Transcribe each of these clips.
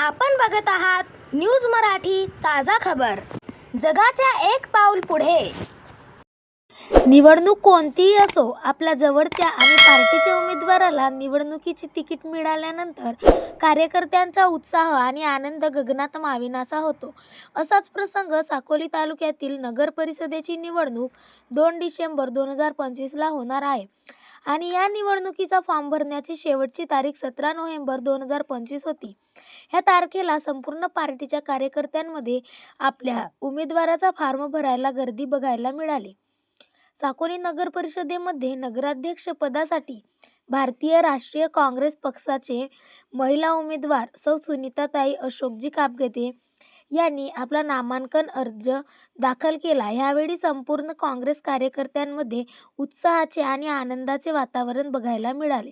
आपण बघत आहात न्यूज मराठी ताजा खबर. जगाच्या एक पाऊल पुढे. निवडणूक कोणतीही असो आपल्या जवळच्या आणि पार्टीच्या उमेदवाराला निवडणुकीची तिकीट मिळाल्यानंतर कार्यकर्त्यांचा उत्साह आणि आनंद गगनात माविनासा होतो. असाच प्रसंग साकोली तालुक्यातील नगर परिषदेची निवडणूक दोन डिसेंबर दोन हजार पंचवीसला होणार आहे. आणि या निवडणुकीचा फॉर्म भरण्याची शेवटची तारीख सतरा नोव्हेंबर दोन हजार पंचवीस होती. ह्या तारखेला संपूर्ण पार्टीच्या कार्यकर्त्यांमध्ये आपल्या उमेदवाराचा फॉर्म भरायला गर्दी बघायला मिळाली. साकोली नगर परिषदेमध्ये नगराध्यक्ष पदासाठी भारतीय राष्ट्रीय काँग्रेस पक्षाचे महिला उमेदवार सौ सुनीताताई अशोकजी कापगते यांनी आपला नामांकन अर्ज दाखल केला. यावेळी संपूर्ण काँग्रेस कार्यकर्त्यांमध्ये उत्साहाचे आणि आनंदाचे वातावरण बघायला मिळाले.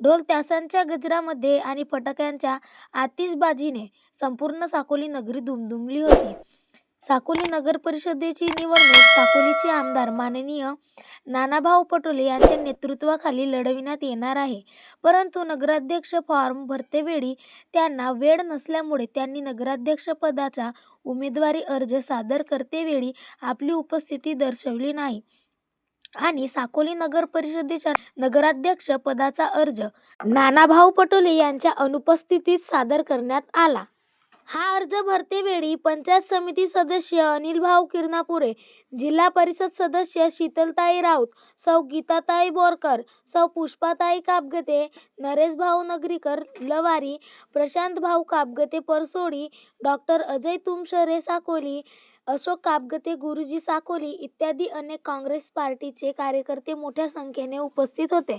ढोल त्यासांच्या गजरामध्ये आणि फटाक्यांच्या आतिषबाजीने संपूर्ण साकोली नगरी दुमदुमली होती. साकोली नगर परिषदेची निवडणूक साकोलीचे आमदार माननीय नानाभाऊ पटोले यांच्या नेतृत्वाखाली लढविण्यात येणार आहे. परंतु नगराध्यक्ष फॉर्म भरतेवेळी त्यांना वेळ नसल्यामुळे त्यांनी नगराध्यक्ष पदाचा उमेदवारी अर्ज सादर करतेवेळी आपली उपस्थिती दर्शवली नाही. आणि साकोली नगर परिषदेच्या नगराध्यक्ष पदाचा अर्ज नानाभाऊ पटोले यांच्या अनुपस्थितीत सादर करण्यात आला. हा अर्ज भरतेवेळी पंचायत समिती सदस्य अनिल भाऊ किरणापुरे जिल्हा परिषद सदस्य शीतलताई राऊत सौ गीताताई बोरकर सौ पुष्पाताई कापगते नरेशभाऊ नगरीकर लवारी प्रशांत भाऊ कापगते परसोडी डॉक्टर अजय तुमशरे साकोली अशोक कापगते गुरुजी साकोली इत्यादी अनेक काँग्रेस पार्टीचे कार्यकर्ते मोठ्या संख्येने उपस्थित होते.